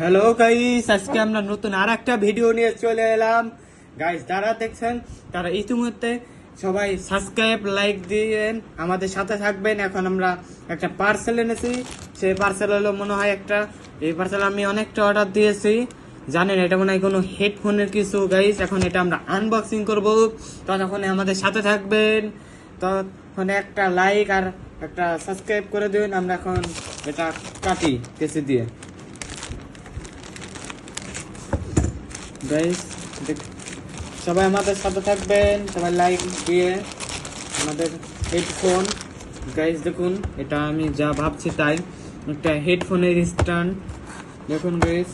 Hello guys আজকে আমরা নতুন আর একটা ভিডিও নিয়ে চলে এলাম। গাইস যারা দেখছেন, তারা ইতিমধ্যে সবাই সাবস্ক্রাইব লাইক দিয়েন। আমাদের সাথে থাকবেন। এখন আমরা একটা পার্সেল এনেছি। সেই পার্সেল হলো মনে হয় একটা। এই পার্সেল আমি অনেকটা অর্ডার দিয়েছি। জানেন, এটা মনে হয় কোনো হেডফোনের কিছু গাইস এখন এটা আমরা আনবক্সিং করব। তখন আমাদের সাথে থাকবেন। তখন একটা লাইক আর একটা সাবস্ক্রাইব করে দিন। আমরা এখন এটা কাটি কেসি দিয়ে। গাইস সবাই আমাদের সাথে থাকবেন, সবাই লাইক দিয়ে আমাদের হেডফোন গাইস দেখুন, এটা আমি যা ভাবছি তাই। একটা হেডফোনের স্ট্যান্ড দেখুন গাইস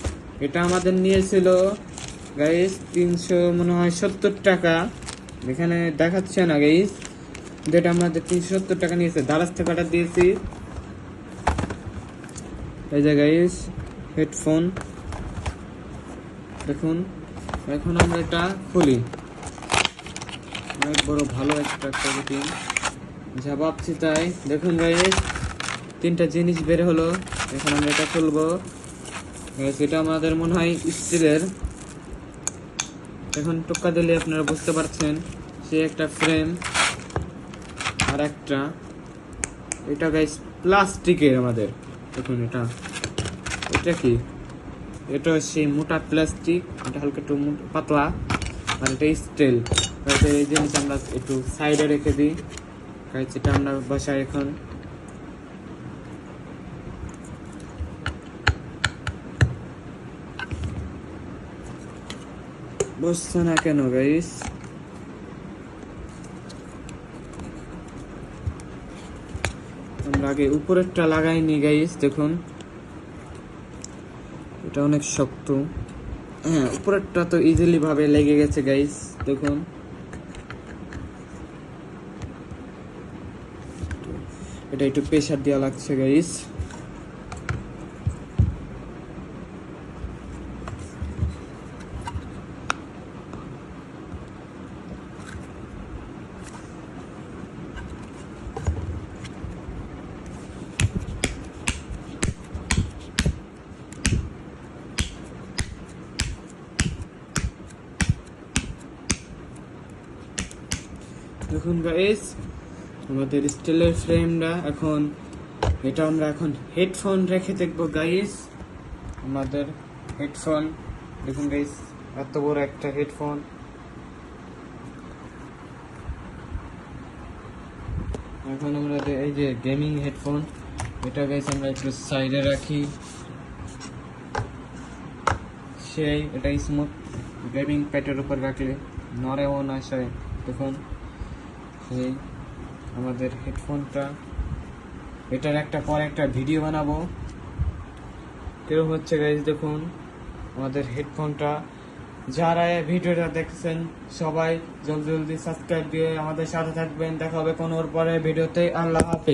এটা আমাদের নিয়েছিল গাইস তিনশো, মনে হয় সত্তর টাকা। এখানে দেখাচ্ছে না গাইস যেটা আমাদের তিনশো সত্তর টাকা নিয়েছে। দারাজ অর্ডার দিয়েছি। এই যে গাইস হেডফোন দেখুন, এখন আমরা এটা খুলি। অনেক বড় ভালো একটা কোয়ালিটি যা ভাবছি তাই। দেখুন গাইস তিনটা জিনিস বের হলো। এখন আমরা এটা খুলবো। এটা আমাদের মনে হয় স্টিলের। এখন টোকা দিলে আপনারা বুঝতে পারছেন, সে একটা ফ্রেম আর একটা। এটা গাইস প্লাস্টিকের আমাদের। দেখুন এটা। এটা কি? এটা সেই মোটা প্লাস্টিক, এটা হালকা একটু পাতলা, আর এটা স্টিল। এই জিনিস আমরা একটু সাইডে রেখে দিই। গাইস এটা আমরা বসাই এখন বসছে না কেন গাইস আমরা আগে উপরেরটা লাগাইনি গাইস দেখুন। এটা অনেক শক্ত। হ্যাঁ উপরেরটা তো ইজিলি ভাবে লেগে গেছে গাইস দেখুন। এটা একটু প্রেশার দেওয়া লাগছে গাইস দেখুন গাইস আমাদের স্টিলের ফ্রেমটা এখন, এটা আমরা এখন হেডফোন রেখে দেখব গাইস আমাদের হেডফোন দেখুন গাইস এত বড় একটা হেডফোন এখন আমরা এই যে গেমিং হেডফোন এটা গাইস আমরা একটু সাইডে রাখি। সেই, এটা স্মুথ গেমিং প্যাটের উপর রাখলে নড়েও না, সে দেখুন। এই আমাদের হেডফোনটা। এটার একটা পর একটা ভিডিও বানাবো। কীরকম হচ্ছে গাইজ দেখুন, আমাদের হেডফোনটা। যারা এই ভিডিওটা দেখছেন, সবাই জলদি জলদি সাবস্ক্রাইব দিয়ে আমাদের সাথে থাকবেন। দেখা হবে কোনো পরে ভিডিওতে। আল্লাহ হাফেজ।